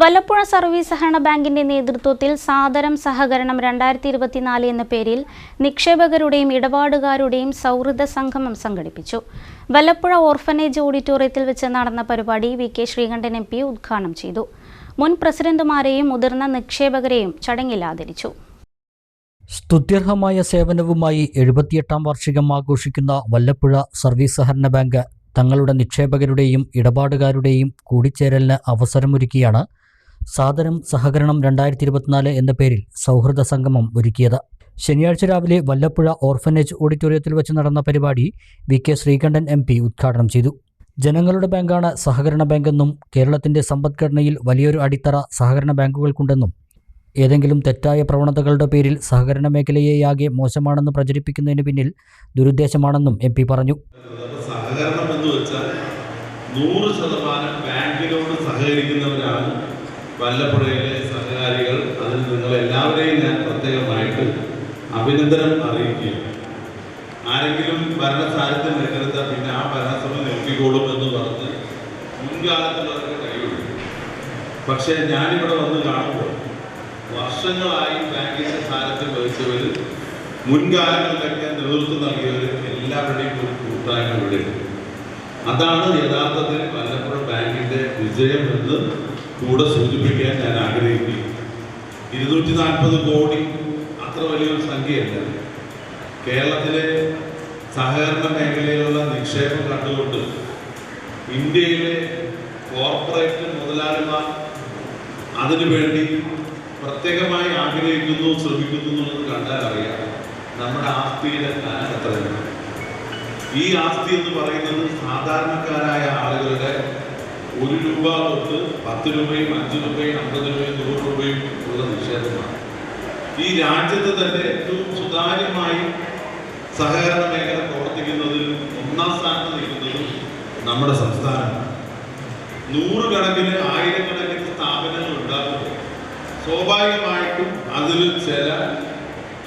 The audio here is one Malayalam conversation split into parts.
വല്ലപ്പുഴ സർവീസ് സഹകരണ ബാങ്കിന്റെ നേതൃത്വത്തിൽ സാദരം സഹകരണം രണ്ടായിരത്തി ഇരുപത്തിനാല് എന്ന പേരിൽ നിക്ഷേപകരുടെയും ഇടപാടുകാരുടെയും സൗഹൃദ സംഗമം സംഘടിപ്പിച്ചു. വല്ലപ്പുഴ ഓർഫനേജ് ഓഡിറ്റോറിയത്തിൽ വെച്ച് നടന്ന പരിപാടി V K Sreekandan M P ഉദ്ഘാടനം ചെയ്തു. മുൻ പ്രസിഡന്റുമാരെയും മുതിർന്ന നിക്ഷേപകരെയും ചടങ്ങിൽ ആദരിച്ചു. സ്തുത്യർഹമായ സേവനവുമായി എഴുപത്തിയെട്ടാം വാർഷികം ആഘോഷിക്കുന്ന വല്ലപ്പുഴ സർവീസ് സഹകരണ ബാങ്ക് തങ്ങളുടെ നിക്ഷേപകരുടെയും ഇടപാടുകാരുടെയും കൂടിച്ചേരലിന് അവസരമൊരുക്കിയാണ് സാദരം സഹകരണം രണ്ടായിരത്തി ഇരുപത്തിനാല് എന്ന പേരിൽ സൗഹൃദ സംഗമം ഒരുക്കിയത്. ശനിയാഴ്ച രാവിലെ വല്ലപ്പുഴ ഓർഫനേജ് ഓഡിറ്റോറിയത്തിൽ വെച്ച് നടന്ന പരിപാടി V K Sreekandan M P ഉദ്ഘാടനം ചെയ്തു. ജനങ്ങളുടെ ബാങ്കാണ് സഹകരണ ബാങ്കെന്നും കേരളത്തിന്റെ സമ്പദ്ഘടനയിൽ വലിയൊരു അടിത്തറ സഹകരണ ബാങ്കുകൾക്കുണ്ടെന്നും ഏതെങ്കിലും തെറ്റായ പ്രവണതകളുടെ പേരിൽ സഹകരണ മേഖലയെയാകെ മോശമാണെന്ന് പ്രചരിപ്പിക്കുന്നതിന് പിന്നിൽ ദുരുദ്ദേശമാണെന്നും എം പി പറഞ്ഞു. സഹകരണം എന്ന് വെച്ചാൽ നൂറ് ശതമാനം ബാങ്കിനോട് സഹകരിക്കുന്നവരാണ് വല്ലപ്പുഴയിലെ സഹകാരികൾ അതിൽ നിങ്ങളെല്ലാവരെയും ഞാൻ പ്രത്യേകമായിട്ട് അഭിനന്ദനം അറിയിക്കുകയാണ്. ആരെങ്കിലും ഭരണസാരത്തിൽ നിൽക്കരുത് പിന്നെ ആ ഭരണസഭ നിൽക്കിക്കോളും എന്ന് പറഞ്ഞ് മുൻകാലത്തുള്ളവർക്ക് കഴിയുള്ളൂ പക്ഷേ ഞാനിവിടെ വന്ന് കാണുമ്പോൾ വർഷങ്ങളായി ബാങ്കിന്റെ സ്ഥാനത്ത് വഹിച്ചവർ മുൻകാലങ്ങളിലൊക്കെ നേതൃത്വം നൽകിയവർ എല്ലാവരുടെയും ഒരു കൂട്ടായ്മ ഇവിടെയുണ്ട്. അതാണ് യഥാർത്ഥത്തിൽ വല്ലപ്പുഴ ബാങ്കിന്റെ വിജയം എന്ന് കൂടെ സൂചിപ്പിക്കാൻ ഞാൻ ആഗ്രഹിക്കുന്നു. ഇരുന്നൂറ്റി നാൽപ്പത് കോടി അത്ര വലിയൊരു സംഖ്യയല്ല. കേരളത്തിലെ സഹകരണ മേഖലയിലുള്ള നിക്ഷേപം കണ്ടുകൊണ്ട് ഇന്ത്യയിലെ കോർപ്പറേറ്റ് മുതലാളിമാർ അതിനുവേണ്ടി പ്രത്യേകമായി ആഗ്രഹിക്കുന്നു ശ്രമിക്കുന്നു എന്നുള്ളത് കണ്ടാൽ അറിയാം. നമ്മുടെ ആസ്തിയുടെ എത്രയാണ്? ഈ ആസ്തി എന്ന് പറയുന്നത് സാധാരണക്കാരായ ആളുകളുടെ ഒരു രൂപ തൊട്ട് പത്ത് രൂപയും അഞ്ച് രൂപയും അമ്പത് രൂപയും നൂറ് രൂപയും ഉള്ള നിക്ഷേപമാണ് ഈ രാജ്യത്ത് തന്നെ ഏറ്റവും സുതാര്യമായി സഹകരണ മേഖല പ്രവർത്തിക്കുന്നതിൽ ഒന്നാം സ്ഥാനത്ത് നിൽക്കുന്നതും നമ്മുടെ സംസ്ഥാനമാണ്. നൂറുകണക്കിന് ആയിരക്കണക്കിന് സ്ഥാപനങ്ങൾ ഉണ്ടാകുമ്പോൾ സ്വാഭാവികമായിട്ടും അതിൽ ചില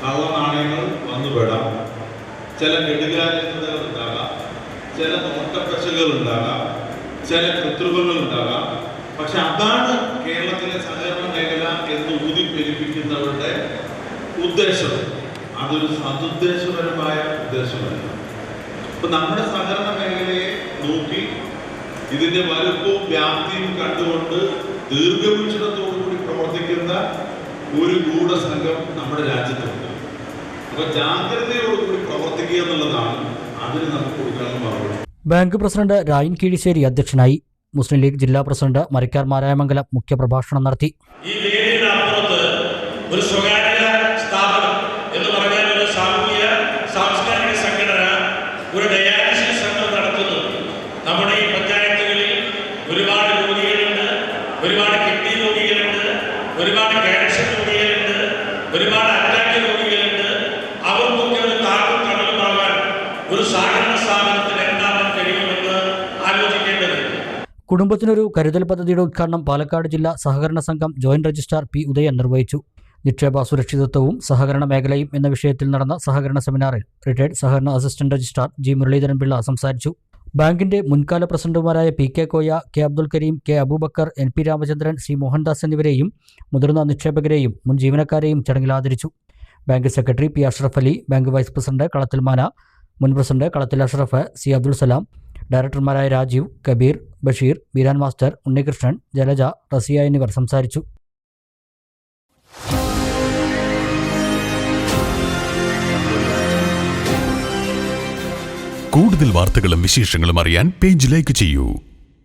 കള്ളനാണയങ്ങൾ വന്നുപെടാം ചില കെടുകാര്യസ്ഥതകൾ ഉണ്ടാകാം. ചില നോട്ടപ്പശകൾ ഉണ്ടാകാം. ചില കൃത്രിമങ്ങൾ ഉണ്ടാകാം പക്ഷെ അതാണ് കേരളത്തിലെ സഹകരണ മേഖല എന്ന് ഊതിപ്പെരിപ്പിക്കുന്നവരുടെ ഉദ്ദേശം. അതൊരു സതുദ്ദേശപരമായ ഉദ്ദേശമല്ല. അപ്പൊ നമ്മുടെ സഹകരണ മേഖലയെ നോക്കി ഇതിന്റെ വലുപ്പവും വ്യാപ്തിയും കണ്ടുകൊണ്ട് ദീർഘവീക്ഷണത്തോടു കൂടി പ്രവർത്തിക്കുന്ന ഒരു ഗൂഢസംഘം നമ്മുടെ രാജ്യത്തുണ്ട്. അപ്പൊ ജാഗ്രതയോടുകൂടി പ്രവർത്തിക്കുക എന്നുള്ളതാണ് അതിന് നമുക്ക് കൊടുക്കാനുള്ള മറുപടി ബാങ്ക് പ്രസിഡന്റ് രായൻ കീഴിശ്ശേരി അധ്യക്ഷനായി. മുസ്ലിം ലീഗ് ജില്ലാ പ്രസിഡന്റ് മരിക്കാർ മാരായമംഗലം മുഖ്യപ്രഭാഷണം നടത്തി. ഈ ഒരു സ്ഥാപനം എന്ന് ഒരു സാംസ്കാരിക നമ്മുടെ ഈ ഒരുപാട് രോഗികളുണ്ട് ഒരുപാട് കിഡ്നി രോഗികളുണ്ട് ഒരുപാട് ക്യാൻസർ രോഗികളുണ്ട് ഒരുപാട് കുടുംബത്തിനൊരു കരുതൽ പദ്ധതിയുടെ ഉദ്ഘാടനം പാലക്കാട് ജില്ലാ സഹകരണ സംഘം ജോയിന്റ് രജിസ്ട്രാർ പി ഉദയൻ നിർവഹിച്ചു. നിക്ഷേപ സുരക്ഷിതത്വവും സഹകരണ മേഖലയും എന്ന വിഷയത്തിൽ നടന്ന സഹകരണ സെമിനാറിൽ റിട്ടയർഡ് സഹകരണ assistant registrar G Muraleedharan Pillai സംസാരിച്ചു. ബാങ്കിന്റെ മുൻകാല പ്രസിഡന്റുമാരായ P K Koya K Abdul Kareem K Aboobacker N P Ramachandran C Mohandas എന്നിവരെയും മുതിർന്ന നിക്ഷേപകരെയും മുൻ ജീവനക്കാരെയും ചടങ്ങിൽ ആദരിച്ചു. Bank secretary P Ashraf Ali bank vice president Kalathil Mana മുൻ പ്രസിഡന്റ് കളത്തിൽ അഷ്റഫ് സി അബ്ദുൽ സലാം ഡയറക്ടർമാരായ രാജീവ് കബീർ ബഷീർ ബീരാൻ മാസ്റ്റർ ഉണ്ണികൃഷ്ണൻ ജലജ റസിയ എന്നിവർ സംസാരിച്ചു. കൂടുതൽ വാർത്തകളും വിശേഷങ്ങളും അറിയാൻ പേജ് ലൈക്ക് ചെയ്യൂ.